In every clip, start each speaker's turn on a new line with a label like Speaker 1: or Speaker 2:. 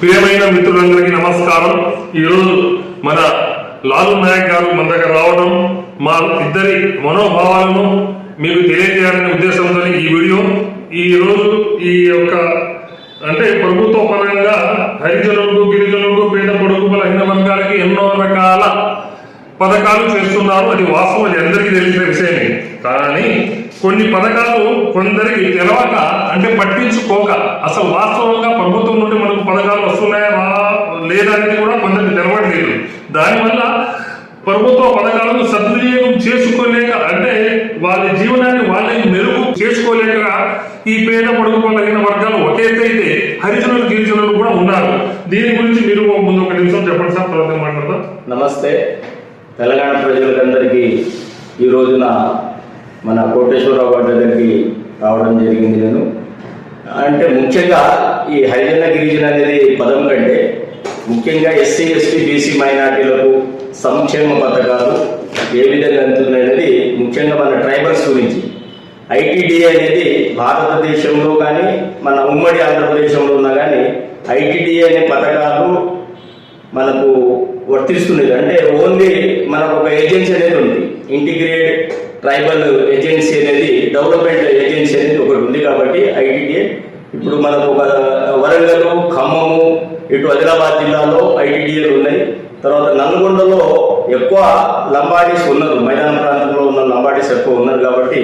Speaker 1: ప్రియమైన మిత్రులందరికీ నమస్కారం. ఈరోజు మన లాలు నాయక్ గారు మన దగ్గర రావడం మా ఇద్దరి మనోభావాలను మీకు తెలియజేయాలనే ఉద్దేశంతో ఈ వీడియో. ఈ రోజు ఈ యొక్క అంటే ప్రభుత్వ పరంగా హరిజనులకు గిరిజనులకు పేద పొడుగు బలహీన వర్గాలకి ఎన్నో రకాల పథకాలు చేస్తున్నారు అది వాస్తవం అది అందరికీ తెలిసిన విషయమే. కానీ కొన్ని పథకాలు కొందరికి తెలవక అంటే పట్టించుకోక అసలు వాస్తవంగా ప్రభుత్వం నుండి మనకు పథకాలు వస్తున్నాయా లేదనేది లేదా అనేది కూడా కొందరికి తెలవట్లేదు. దానివల్ల ప్రభుత్వ పథకాలను సద్వినియోగం చేసుకోలేక అంటే వాళ్ళ జీవనాన్ని వాళ్ళని మెరుగు చేసుకోలేక ఈ పేద పడుకోగలిగిన వర్గాలు ఒకేతే అయితే హరిజనులు గిరిజనులు కూడా ఉన్నారు. దీని గురించి మీరు ముందు ఒక నిమిషం చెప్పండి సార్ తర్వాత మాట్లాడదాం.
Speaker 2: నమస్తే. తెలంగాణ ప్రజలకందరికీ ఈ రోజున మన కోటేశ్వరరావు గారి దగ్గరికి రావడం జరిగింది నేను. అంటే ముఖ్యంగా ఈ హరిజన గిరిజన అనేది పదం కంటే ముఖ్యంగా ఎస్సీ ఎస్టీ బీసీ మైనార్టీలకు సంక్షేమ పథకాలు ఏ విధంగా అందుతున్నాయి అనేది ముఖ్యంగా మన ట్రైబల్స్ గురించి. ఐటీడీఏ అనేది భారతదేశంలో కానీ మన ఉమ్మడి ఆంధ్రప్రదేశంలో ఉన్నా కానీ ఐటీడీఏ అనే పథకాలు మనకు వర్తిస్తున్నది అంటే ఓన్లీ మనకు ఒక ఏజెన్సీ అనేది ఉంది. ఇంటిగ్రేట్ ట్రైబల్ ఏజెన్సీ అనేది డెవలప్మెంట్ ఏజెన్సీ అనేది ఒకటి ఉంది కాబట్టి ఐటీడీఏ ఇప్పుడు మనకు ఒక వరంగల్ ఖమ్మము ఇటు ఆదిలాబాద్ జిల్లాలో ఐటీడీఏలు ఉన్నాయి. తర్వాత నల్గొండలో ఎక్కువ లంబాడీస్ ఉన్నారు. మైదాన ప్రాంతం ఉన్న లంబాడీస్ ఎక్కువ ఉన్నారు కాబట్టి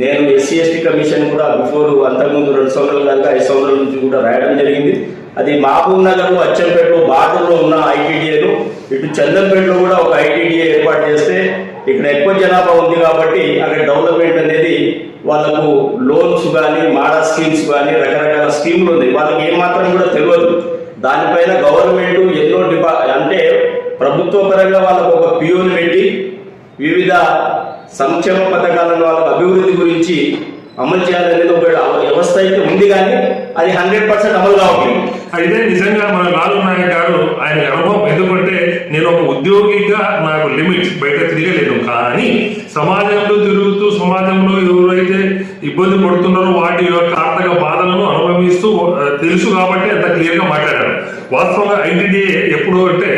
Speaker 2: నేను ఎస్సీ ఎస్టీ కమిషన్ కూడా బిఫోర్ అంతకుముందు రెండు సంవత్సరాల దాకా ఐదు సంవత్సరాల నుంచి కూడా రాయడం జరిగింది. అది మహబూబ్ నగర్ అచ్చంపేటలో బార్డర్లో ఉన్న ఐటీడీఏలు ఇటు చందంపేటలో కూడా ఒక ఐటీడీఏ ఏర్పాటు చేస్తే ఇక్కడ ఎక్కువ జనాభా ఉంది కాబట్టి అక్కడ డెవలప్మెంట్ అనేది వాళ్ళకు లోన్స్ కానీ మాడా స్కీమ్స్ కానీ రకరకాల స్కీములు ఉన్నాయి. వాళ్ళకి ఏమాత్రం కూడా తెలియదు. దానిపైన గవర్నమెంట్ ఎన్నో డిపా అంటే ప్రభుత్వ పరంగా వాళ్ళకు ఒక పియోని పెట్టి వివిధ సంక్షేమ పథకాలను వాళ్ళ అభివృద్ధి గురించి అమలు చేయాలనేది ఒక వ్యవస్థ అయితే ఉంది కానీ అది హండ్రెడ్ పర్సెంట్ అమలు కావట్లేదు.
Speaker 1: అయితే నిజంగా మన లాలు నాయక్ గారు ఆయన అనుభవం ఎందుకంటే నేను ఒక ఉద్యోగిగా నాకు లిమిట్స్ బయట తిరగలేను కానీ సమాజంలో తిరుగుతూ సమాజంలో ఎవరైతే ఇబ్బంది పడుతున్నారో వాటి యొక్క ఆర్థిక బాధలను అనుభవిస్తూ తెలుసు కాబట్టి అంత క్లియర్గా మాట్లాడారు. వాస్తవంగా ఐటీడీఏ ఎప్పుడు అంటే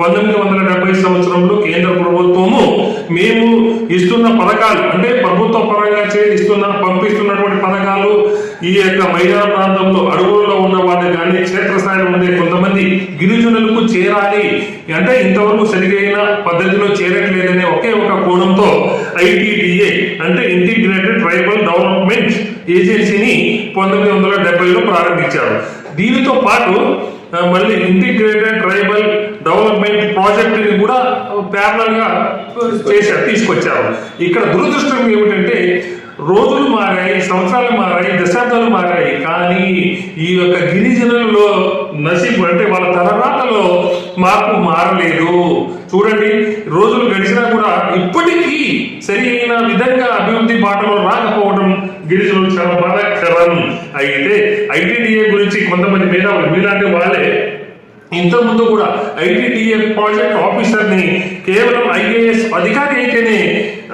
Speaker 1: పంతొమ్మిది వందల డెబ్బై సంవత్సరంలో కేంద్ర ప్రభుత్వము మేము ఇస్తున్న పథకాలు అంటే ప్రభుత్వ పరంగా చేస్తున్న పంపిస్తున్నటువంటి పథకాలు ఈ యొక్క మైదాన ప్రాంతంలో అడుగుల్లో ఉన్న వాళ్ళు కానీ క్షేత్రస్థాయిలో ఉండే కొంతమంది గిరిజనులకు చేరాలి. అంటే ఇంతవరకు సరిగైన పద్ధతిలో చేరట్లేదనే ఒకే ఒక కోణంతో ఐటీడీఏ అంటే ఇంటిగ్రేటెడ్ ట్రైబల్ డెవలప్మెంట్ ఏజెన్సీని పంతొమ్మిది వందల డెబ్బైలో ప్రారంభించారు. దీనితో పాటు మళ్ళీ ఇంటిగ్రేటెడ్ ట్రైబల్ డెవలప్మెంట్ ప్రాజెక్టుని కూడా ప్యారల్గా చేశారు తీసుకొచ్చారు. ఇక్కడ దురదృష్టం ఏమిటంటే రోజులు మారాయి సంవత్సరాలు మారాయి దశాబ్దాలు మారాయి కానీ ఈ యొక్క గిరిజనులలో నసీబు అంటే వాళ్ళ తలరాతలో మార్పు మారలేదు. చూడండి రోజులు గడిచినా కూడా ఇప్పటికీ సరి అయిన విధంగా అభివృద్ధి బాటలో రాకపోవడం గిరిజనులు చాలా బాధాకరం. అయితే ఐటీడీఏ గురించి కొంతమంది మేధావులు మీలాంటి వాళ్ళే ఇంతకుముందు కూడా ఐటీటీఏ ప్రాజెక్ట్ ఆఫీసర్ని కేవలం ఐఏఎస్ అధికారి అయితేనే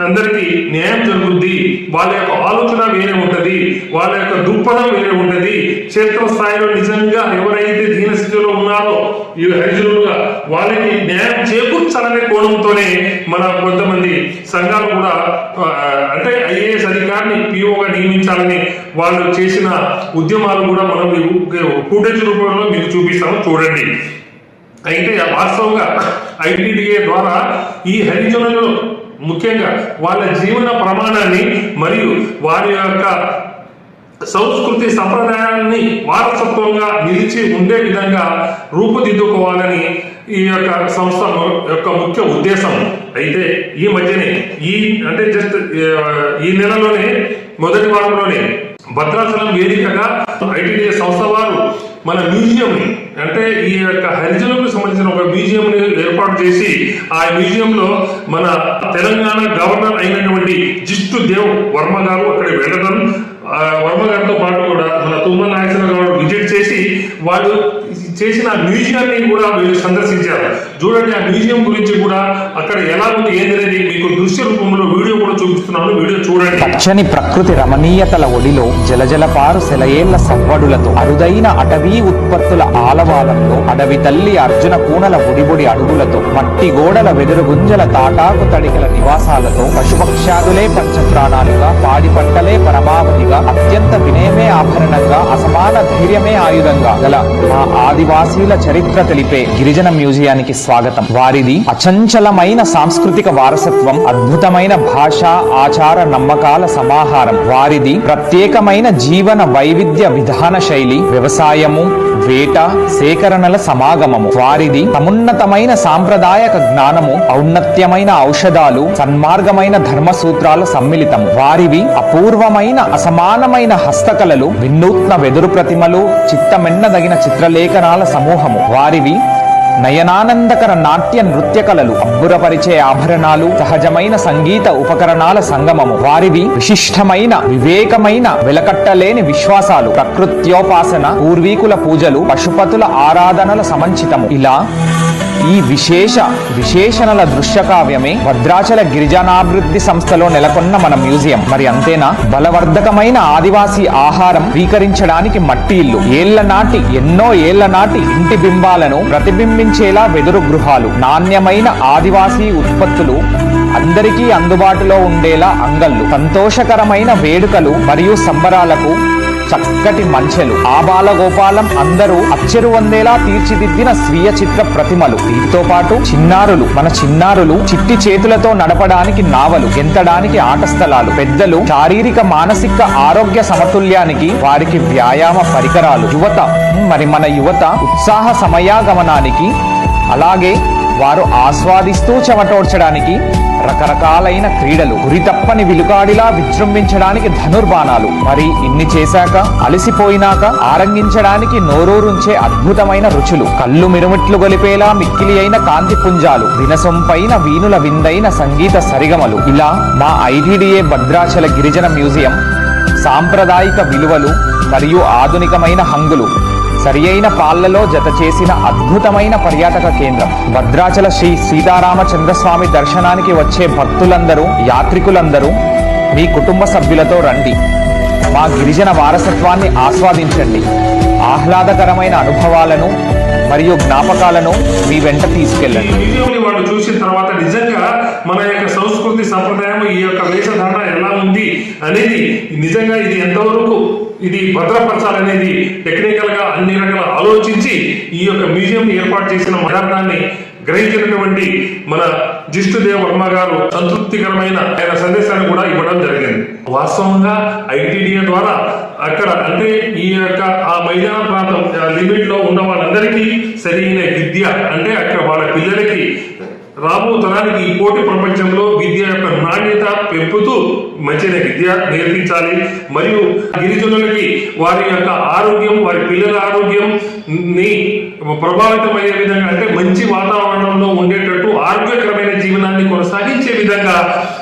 Speaker 1: అందరికీ న్యాయం జరుగుద్ది. వాళ్ళ యొక్క ఆలోచన వేరే ఉంటది. వాళ్ళ యొక్క దృక్పథం వేరే ఉంటది. క్షేత్ర స్థాయిలో నిజంగా ఎవరైతే దీనస్థితిలో ఉన్నారో ఈ హరిజనులుగా వాళ్ళకి న్యాయం చేకూర్చాలనే కోణంతోనే మన కొంతమంది సంఘాలు కూడా అంటే ఐఏఎస్ అధికారిని పిఓగా నియమించాలని వాళ్ళు చేసిన ఉద్యమాలు కూడా మనం ఫుటేజ్ రూపంలో మీకు చూపిస్తాము. చూడండి. అయితే వాస్తవంగా ఐటీడీఏ ద్వారా ఈ హరిజనులు ముఖ్యంగా వాళ్ళ జీవన ప్రమాణాన్ని మరియు వారి యొక్క సంస్కృతి సంప్రదాయాన్ని వారసత్వంగా నిలిచి ఉండే విధంగా రూపుదిద్దుకోవాలని ఈ యొక్క సంస్థ యొక్క ముఖ్య ఉద్దేశం. అయితే ఈ మధ్యనే ఈ అంటే జస్ట్ ఈ నెలలోనే మొదటి వారంలోనే భద్రాచలం వేదికగా ఐటీడీఏ సంస్థ వారు మన మ్యూజియంని అంటే ఈ యొక్క హరిజనులకు సంబంధించిన ఒక మ్యూజియంని ఏర్పాటు చేసి ఆ మ్యూజియంలో మన తెలంగాణ గవర్నర్ అయినటువంటి జిష్టు దేవ్ వర్మ గారు అక్కడికి వెళ్ళడం ఆ వర్మ గారితో పాటు కూడా మన తుమ్మల నాగేశ్వర గారు విజిట్ చేసి వాళ్ళు చేసిన మ్యూజియాన్ని కూడా మీరు సందర్శించారు. చూడండి ఆ మ్యూజియం గురించి కూడా అక్కడ ఎలా ఉంది ఏందనేది మీకు దృశ్య రూపంలో వీడియో కూడా చూపిస్తున్నాను. వీడియో చూడండి.
Speaker 3: పచ్చని ప్రకృతి రమణీయతల ఒడిలో జలజలపారు సెలయేళ్ళ సవ్వడులతో అరుదైన అటవీ ఉత్పత్తుల ఆలవాలంలో అడవి తల్లి అర్జున కూనల ఒడిబొడి అడుగులతో మట్టి గోడల వెదురు గుంజల తాటాకు తడికల నివాసాలతో పశుపక్షాదులే పంచప్రాణాలుగా పాడి పంటలే పరమావధిగా అత్యంత వినయమే ఆభరణంగా అసమాన ధైర్యమే ఆయుధంగా గల మా ఆది ఆదివాసీల చరిత్ర తెలిపే గిరిజన మ్యూజియానికి స్వాగతం. వారిది అచంచలమైన సాంస్కృతిక వారసత్వం అద్భుతమైన భాష ఆచార నమ్మకాల సమాహారం. వారిది ప్రత్యేకమైన జీవన వైవిధ్య విధాన శైలి వ్యవసాయము వేట సేకరణల సమాగమము. వారిది సమున్నతమైన సాంప్రదాయక జ్ఞానము ఔన్నత్యమైన ఔషధాలు సన్మార్గమైన ధర్మ సూత్రాలు సమ్మిళితము. వారివి అపూర్వమైన అసమానమైన హస్తకళలు వినూత్న వెదురు ప్రతిమలు చిత్తమెన్నదగిన చిత్రలేఖనాల సమూహము. వారివి నయనానందకర నాట్య నృత్య కళలు అబ్బురపరిచే ఆభరణాలు సహజమైన సంగీత ఉపకరణాల సంగమము. వారివి విశిష్టమైన వివేకమైన వెలకట్టలేని విశ్వాసాలు. ప్రకృత్యోపాసన పూర్వీకుల పూజలు పశుపతుల ఆరాధనల సమంచితము. ఇలా ఈ విశేష విశేషణల దృశ్య కావ్యమే భద్రాచల గిరిజనాభివృద్ధి సంస్థలో నెలకొన్న మన మ్యూజియం. మరి అంతేనా? బలవర్ధకమైన ఆదివాసీ ఆహారం స్వీకరించడానికి మట్టి ఇల్లు. ఏళ్ళ నాటి ఎన్నో ఏళ్ళ నాటి ఇంటి బింబాలను ప్రతిబింబించేలా వెదురు గృహాలు. నాణ్యమైన ఆదివాసీ ఉత్పత్తులు అందరికీ అందుబాటులో ఉండేలా అంగళ్ళు. సంతోషకరమైన వేడుకలు మరియు సంబరాలకు చక్కటి మంచెలు. ఆబాల గోపాలం అందరూ అచ్చరు వందేలా తీర్చిదిద్దిన స్వీయ చిత్ర ప్రతిమలు. వీటితో పాటు చిన్నారులు మన చిన్నారులు చిట్టి చేతులతో నడపడానికి నావలు గెంతడానికి ఆట స్థలాలు పెద్దలు శారీరక మానసిక ఆరోగ్య సమతుల్యానికి వారికి వ్యాయామ పరికరాలు. యువత మరి మన యువత ఉత్సాహ సమయాగమనానికి అలాగే వారు ఆస్వాదిస్తూ చెమటోడ్చడానికి రకరకాలైన క్రీడలు. గురితప్పని విలుకాడిలా విజృంభించడానికి ధనుర్బాణాలు. మరి ఇన్ని చేశాక అలసిపోయినాక ఆరంగించడానికి నోరూరుంచే అద్భుతమైన రుచులు. కళ్ళు మిరుమిట్లు గొలిపేలా మిక్కిలి అయిన కాంతి పుంజాలు. వినసొంపైన వీణుల విందైన సంగీత సరిగమలు. ఇలా మా ఐటీడీఏ భద్రాచల గిరిజన మ్యూజియం సాంప్రదాయిక విలువలు మరియు ఆధునికమైన హంగులు సరియైన పాళ్ళలో జత చేసిన అద్భుతమైన పర్యాటక కేంద్రం. భద్రాచల శ్రీ సీతారామచంద్రస్వామి దర్శనానికి వచ్చే భక్తులందరూ యాత్రికులందరూ మీ కుటుంబ సభ్యులతో రండి. మా గిరిజన వారసత్వాన్ని ఆస్వాదించండి. ఆహ్లాదకరమైన అనుభవాలను మరియు జ్ఞాపకాలను మీ వెంట తీసుకెళ్ళండి.
Speaker 1: వీడియోని వాళ్ళు చూసిన తర్వాత నిజంగా మన యొక్క సంస్కృతి సంప్రదాయం ఈ యొక్క వేషధారణ ఎలా ఉంది అనేది నిజంగా ఇది ఎంతవరకు ఇది భద్రపరచాలనేది టెక్నికల్గా అన్ని రకాల ఆలోచించి ఈ యొక్క మ్యూజియం ఏర్పాటు చేసిన మహాత్మాన్ని గ్రహించినటువంటి మన జిష్ణుదేవ్ వర్మ గారు సంతృప్తికరమైన ఆయన సందేశాన్ని కూడా ఇవ్వడం జరిగింది. వాస్తవంగా ఐటీడీఏ ద్వారా అక్కడ అంటే ఈ యొక్క ఆ మైదాన ప్రాంతం లిమిట్లో ఉన్న వాళ్ళందరికీ సరైన విద్య అంటే అక్కడ వాళ్ళ పిల్లలకి రాబో తరానికి ఈ పోటీ ప్రపంచంలో విద్య యొక్క నాణ్యత పెంపుతూ మంచిన విద్య నేర్పించాలి. మరియు గిరిజనులకి వారి యొక్క ఆరోగ్యం వారి పిల్లల ఆరోగ్యం ని ప్రభావితమయ్యే విధంగా అంటే మంచి వాతావరణంలో ఉండేటట్టు ఆరోగ్యకరమైన జీవనాన్ని కొనసాగించే విధంగా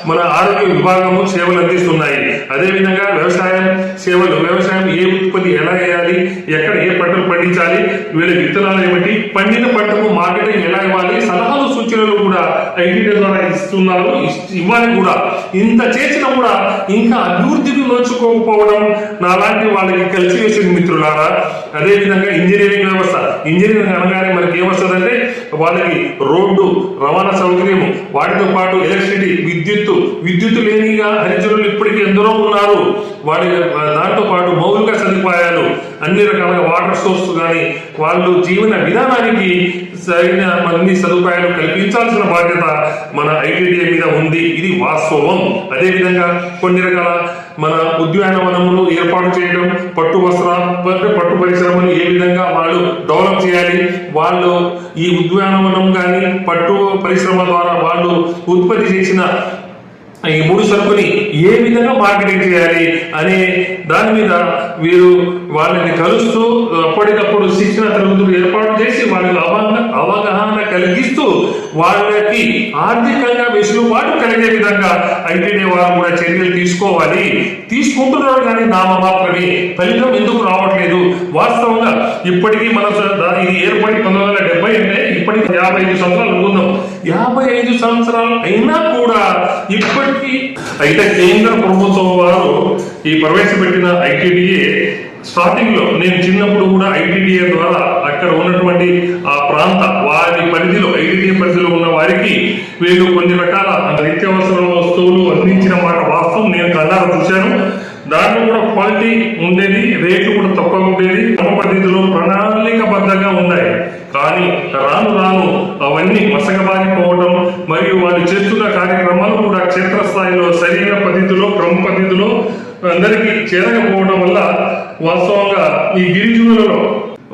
Speaker 1: మన ఆరోగ్య విభాగము సేవలు అందిస్తున్నాయి. అదేవిధంగా వ్యవసాయం సేవలు వ్యవసాయం ఏ ఉత్పత్తి ఎలా వేయాలి ఎక్కడ ఏ పంటలు పండించాలి వీళ్ళ విత్తనాలు ఏమిటి పండిన పంటకు మార్కెటింగ్ ఎలా ఇవ్వాలి సలహాలు సూచనలు కూడా ఐటీడీ ద్వారా ఇస్తున్నారు ఇవ్వాలి కూడా. ఇంత చేసినా కూడా ఇంకా అభివృద్ధికి నోచుకోకపోవడం నాలాంటి వాళ్ళకి కలిసి వేసిన మిత్రులారా. అదేవిధంగా ఇంజనీరింగ్ వ్యవస్థ ఇంజనీరింగ్ అనగానే మనకి ఏమొస్తుందంటే వాళ్ళకి రోడ్డు రవాణా సౌకర్యం వాటితో పాటు ఎలక్ట్రిసిటీ విద్యుత్తు విద్యుత్తు లేనిగా హరిజనులు ఇప్పటికీ ఎందరో ఉన్నారు. వాటి దాంతో పాటు మౌలిక సదుపాయాలు అన్ని రకాల వాటర్ సోర్స్ కానీ వాళ్ళు జీవన విధానానికి సరైన అన్ని సదుపాయాలు కల్పించాల్సిన బాధ్యత మన ఐటీడీఏ మీద ఉంది. ఇది వాస్తవం. అదేవిధంగా కొన్ని రకాల మన ఉద్యానవనములు ఏర్పాటు చేయడం పట్టు వస్త్ర పట్టు పరిశ్రమను ఏ విధంగా వాళ్ళు డెవలప్ చేయాలి వాళ్ళు ఈ ఉద్యానవనం కానీ పట్టు పరిశ్రమ ద్వారా వాళ్ళు ఉత్పత్తి చేసిన ఈ మూడు సరుకుని ఏ విధంగా మార్కెటింగ్ చేయాలి అనే దాని మీద వీరు వాళ్ళని కలుస్తూ అప్పటికప్పుడు శిక్షణ తరగతులు ఏర్పాటు చేసి వాళ్ళకి అవగాహన అవగాహన కలిగిస్తూ వాళ్ళకి ఆర్థికంగా వెసులుబాటు కలిగే విధంగా అయితేనే వారు కూడా చర్యలు తీసుకోవాలి. తీసుకుంటున్నారు కానీ నామ మాత్రమే. ఫలితం ఎందుకు రావట్లేదు? వాస్తవంగా ఇప్పటికీ మన ఇది ఏర్పడి పంతొమ్మిది వందల డెబ్బై అంటే ఇప్పటికి యాభై ఐదు సంవత్సరాలు ఉందాం యాభై ఐదు సంవత్సరాలు అయినా కూడా ఇప్పటికీ అయితే కేంద్ర ప్రభుత్వం వారు ఈ ప్రవేశపెట్టిన ఐటీడీఏ స్టార్టింగ్లో నేను చిన్నప్పుడు కూడా ఐటీడీఏ ద్వారా అక్కడ ఉన్నటువంటి ఆ ప్రాంత వారి పరిధిలో ఐటీడీఏ పరిధిలో ఉన్న వారికి వీళ్ళు కొన్ని రకాల నిత్యావసర వస్తువులు అందించిన మాట వాస్తవం నేను కన్నారా చూశాను. దాంట్లో కూడా క్వాలిటీ ఉండేది రేట్లు కూడా తక్కువ ఉండేది. క్రమ పద్ధతిలో ప్రణాళికబద్ధంగా ఉన్నాయి. కానీ రాను రాను అవన్నీ మసకబారిపోవడం మరియు వాళ్ళు చేస్తున్న కార్యక్రమాలు కూడా క్షేత్రస్థాయిలో సరైన పద్ధతిలో క్రమ పద్ధతిలో అందరికీ చేరకపోవడం వల్ల వాస్తవంగా ఈ గిరిజనులలో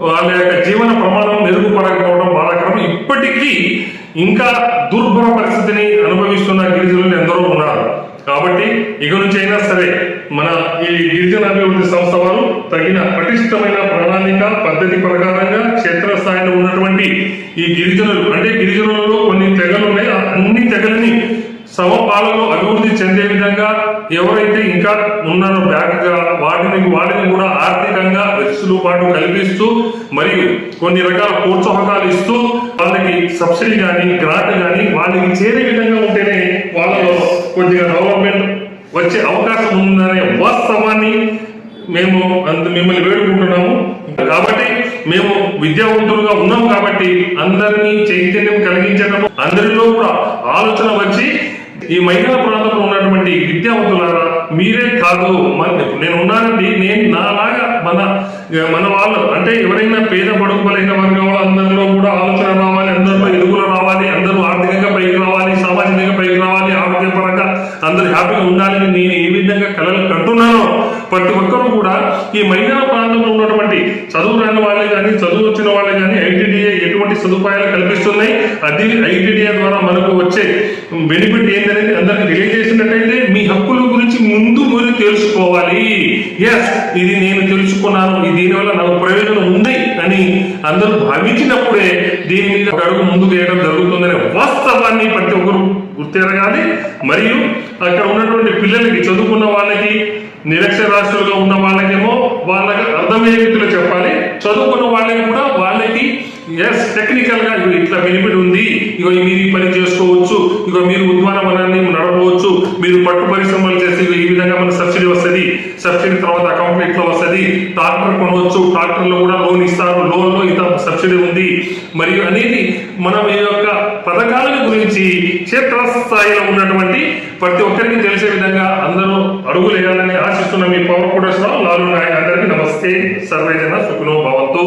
Speaker 1: వాళ్ళ యొక్క జీవన ప్రమాణం మెరుగుపడకపోవడం బాధాకరం. ఇప్పటికీ ఇంకా దుర్భర పరిస్థితిని అనుభవిస్తున్న గిరిజనులు ఎందరో ఉన్నారు. కాబట్టి ఇక నుంచి అయినా సరే మన ఈ గిరిజన అభివృద్ధి సంస్థ వారు తగిన పటిష్టమైన ప్రణాళిక పద్ధతి ప్రకారంగా క్షేత్రస్థాయి ఈ గిరిజనులు అంటే గిరిజనులలో కొన్ని తెగలు ఉన్నాయి. అన్ని తెగలని సమపాలలో అభివృద్ధి చెందే విధంగా ఎవరైతే ఇంకా ఉన్నారో బ్యాక్గా వాటిని వాటిని కూడా ఆర్థికంగా వెసులుబాటు కల్పిస్తూ మరియు కొన్ని రకాల ప్రోత్సాహకాలు ఇస్తూ వాళ్ళకి సబ్సిడీ కానీ గ్రాంట్ కానీ వాళ్ళకి చేరే విధంగా ఉంటేనే వాళ్ళలో కొద్దిగా డెవలప్మెంట్ వచ్చే అవకాశం ఉందనే వాస్తవాన్ని మేము అంత మిమ్మల్ని వేడుకుంటున్నాము. కాబట్టి మేము విద్యావంతులుగా ఉన్నాం కాబట్టి అందరినీ చైతన్యం కలిగించడం అందరిలో కూడా ఆలోచన వచ్చి ఈ మహిళా ప్రాంతంలో ఉన్నటువంటి విద్యావంతులారా మీరే కాదు. నేను ఉన్నానండి నేను నాలాగా మన మన వాళ్ళు. అంటే ఎవరైనా పేద పడుకోలేని వర్గం అందరిలో కూడా ఆలోచన రావాలి అందరిలో ఎదుగులు రావాలి అందరూ ఆర్థికంగా పైకి రావాలి సామాజికంగా పైకి రావాలి ఆరోగ్యపరంగా అందరూ హ్యాపీగా ఉండాలని నేను ఏ విధంగా కలలు కంటున్నానో ప్రతి ఒక్కరూ కూడా ఈ మహిళా ప్రాంతంలో ఉన్నటువంటి చదువు రాని వాళ్ళే కానీ చదువు వచ్చిన వాళ్ళే కానీ ఐటీడీఏ ఎటువంటి సదుపాయాలు కల్పిస్తున్నాయి. అది ఐటీడీఏ ద్వారా మనకు వచ్చే బెనిఫిట్ ఏంటనేది అందరికి తెలియజేసినట్టయితే మీ హక్కుల గురించి ముందు మీరు తెలుసుకోవాలి. ఎస్ ఇది నేను తెలుసుకున్నాను. దీనివల్ల నాకు ప్రయోజనం ఉంది అని అందరూ భావించినప్పుడే దీని మీద అడుగు ముందుకు వేయడం జరుగుతుందనే వాస్తవాన్ని ప్రతి ఒక్కరు గుర్తెరగాలి మరియు అక్కడ ఉన్నటువంటి పిల్లలకి చదువుకున్న వాళ్ళకి నిరక్షరాస్తులుగా ఉన్న వాళ్ళకేమో వాళ్ళకి అర్థమయ్యే రీతిలో చెప్పాలి. చదువుకున్న వాళ్ళకి కూడా వాళ్ళకి ఎస్ టెక్నికల్గా ఇట్లా బెనిఫిట్ ఉంది. ఇక మీరు ఈ పని చేసుకోవచ్చు. ఇక మీరు ఉద్వానవనాన్ని నడపవచ్చు. మీరు పట్టు పరిశ్రమలు చేసి ఈ విధంగా మన సబ్సిడీ వస్తుంది. సబ్సిడీ తర్వాత అకౌంట్ ఇట్లా వస్తుంది. ట్రాక్టర్ కొనవచ్చు. ట్రాక్టర్లో కూడా లోన్ ఇస్తారు. లోన్లో ఇంత సబ్సిడీ ఉంది. మరియు అనేది మనం ఈ యొక్క పథకాల గురించి క్షేత్రస్థాయిలో ఉన్నటువంటి ప్రతి ఒక్కరికి తెలిసే విధంగా అందరూ అడుగులు వేయాలని ఆశిస్తున్న మీ పవర్ కోటేశ్వరరావు లాలు నాయన అందరికీ నమస్తే. సర్వేజన సుఖనో భవంతు.